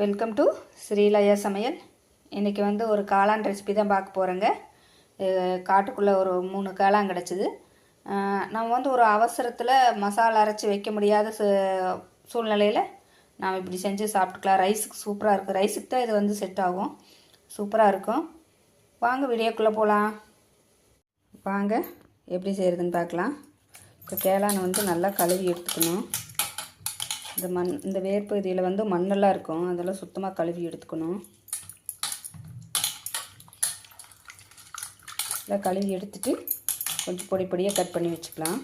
Welcome to Srilaya சமையல் இன்றைக்கி வந்து ஒரு காளான் ரெசிபி தான் பார்க்க போகிறேங்க காட்டுக்குள்ளே ஒரு மூணு காளான் கிடச்சிது. நம்ம வந்து ஒரு அவசரத்தில் மசாலா அரைச்சி வைக்க முடியாத சூழ்நிலையில் நாம் இப்படி செஞ்சு சாப்பிட்டுக்கலாம். ரைஸுக்கு சூப்பராக இருக்கும் ரைஸுக்கு தான் இது வந்து செட் ஆகும். சூப்பராக இருக்கும். வாங்க வீடியோக்குள்ளே போகலாம் வாங்க எப்படி செய்கிறதுன்னு பார்க்கலாம். இப்போ கேளான் வந்து நல்லா கழுவி எடுத்துக்கணும். இந்த மண் இந்த வேர்ப்பகுதியில் வந்து மண்ணெல்லாம் இருக்கும். அதெல்லாம் சுத்தமாக கழுவி எடுத்துக்கணும். இதெல்லாம் கழுவி எடுத்துட்டு கொஞ்சம் பொடி பொடியாக கட் பண்ணி வச்சுக்கலாம்.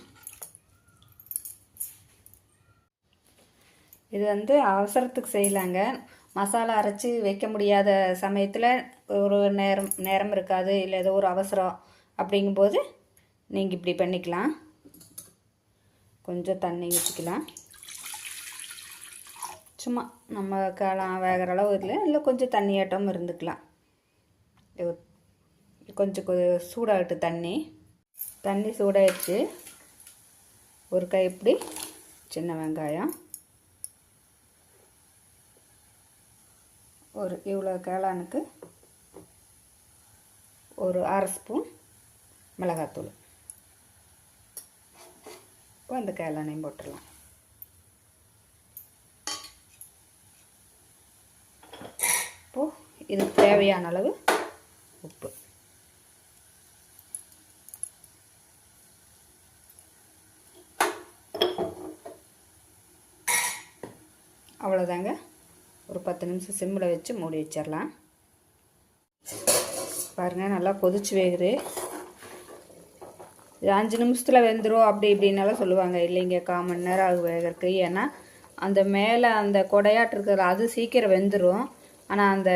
இது வந்து அவசரத்துக்கு செய்யலாங்க. மசாலா அரைச்சி வைக்க முடியாத சமயத்தில் ஒரு நேரம் நேரம் இருக்காது இல்லை ஏதோ ஒரு அவசரம் அப்படிங்கும்போது நீங்கள் இப்படி பண்ணிக்கலாம். கொஞ்சம் தண்ணி ஊற்றிக்கலாம் சும்மா நம்ம காளான் வேகிற அளவு இல்லை இல்லை கொஞ்சம் தண்ணியாட்டம் இருந்துக்கலாம். கொஞ்சம் கொ சூடாகட்டு தண்ணி. தண்ணி சூடாயிடுச்சு. ஒரு கைப்பிடி சின்ன வெங்காயம். ஒரு இவ்வளோ கேளானுக்கு ஒரு அரை ஸ்பூன் மிளகாத்தூள். இப்போ அந்த கேளானையும் போட்டுடலாம் இப்போது இதுக்கு தேவையான அளவு உப்பு. அவ்வளோதாங்க ஒரு பத்து நிமிஷம் சிம்மில் வச்சு மூடி வச்சிடலாம். பாருங்கள் நல்லா கொதிச்சு வேகுது. இது அஞ்சு நிமிஷத்தில் வெந்துடும் அப்படி இப்படின்னாலும் சொல்லுவாங்க. இல்லைங்க கால் மணி நேரம் ஆகும் வேகிறதுக்கு. ஏன்னா அந்த மேலே அந்த கொடையாட்டு இருக்கிற அது சீக்கிரம் வெந்துடும் ஆனால் அந்த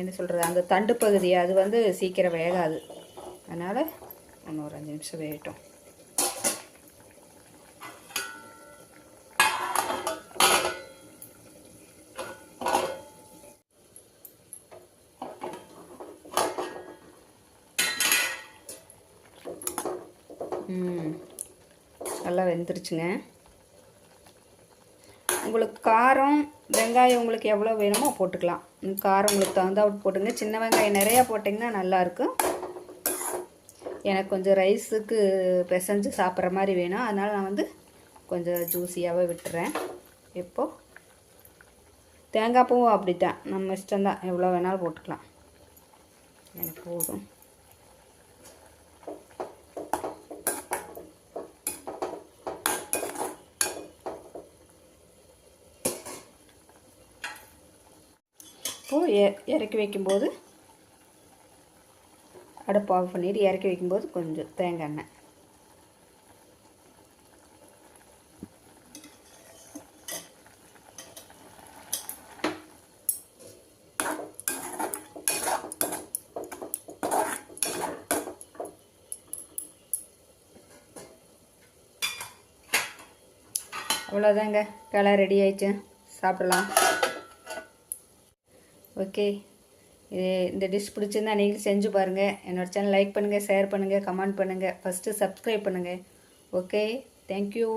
என்ன சொல்கிறது அந்த தண்டு பகுதி அது வந்து சீக்கிரம் வேகாது. அதனால் இன்னும் ஒரு அஞ்சு நிமிஷம் வேகட்டும். நல்லா வெந்துருச்சுங்க. உங்களுக்கு காரம் வெங்காயம் உங்களுக்கு எவ்வளோ வேணுமோ போட்டுக்கலாம். காரம் உங்களுக்கு தகுந்தா போட்டுங்க. சின்ன வெங்காயம் நிறையா போட்டிங்கன்னா நல்லாயிருக்கும் எனக்கு கொஞ்சம் ரைஸுக்கு பிசைஞ்சு சாப்பிட்ற மாதிரி வேணும். அதனால் நான் வந்து கொஞ்சம் ஜூஸியாகவே விட்டுறேன். இப்போது தேங்காய் பூவும் அப்படித்தான். நம்ம இஷ்டம்தான். எவ்வளோ வேணாலும் போட்டுக்கலாம். எனக்கு போதும். இப்போது எ இறக்கி வைக்கும்போது அடுப்பு ஆஃப் பண்ணிவிட்டு இறக்கி வைக்கும்போது கொஞ்சம் தேங்காய் எண்ணெய். அவ்வளோதாங்க கலர் ரெடி ஆயிடுச்சு. சாப்பிடலாம். ஓகே. இது இந்த டிஷ் பிடிச்சிருந்தா நீங்களும் செஞ்சு பாருங்கள் என்னோட சேனல் லைக் பண்ணுங்கள் ஷேர் பண்ணுங்கள் கமெண்ட் பண்ணுங்கள் ஃபஸ்ட்டு சப்ஸ்கிரைப் பண்ணுங்கள் ஓகே. Thank you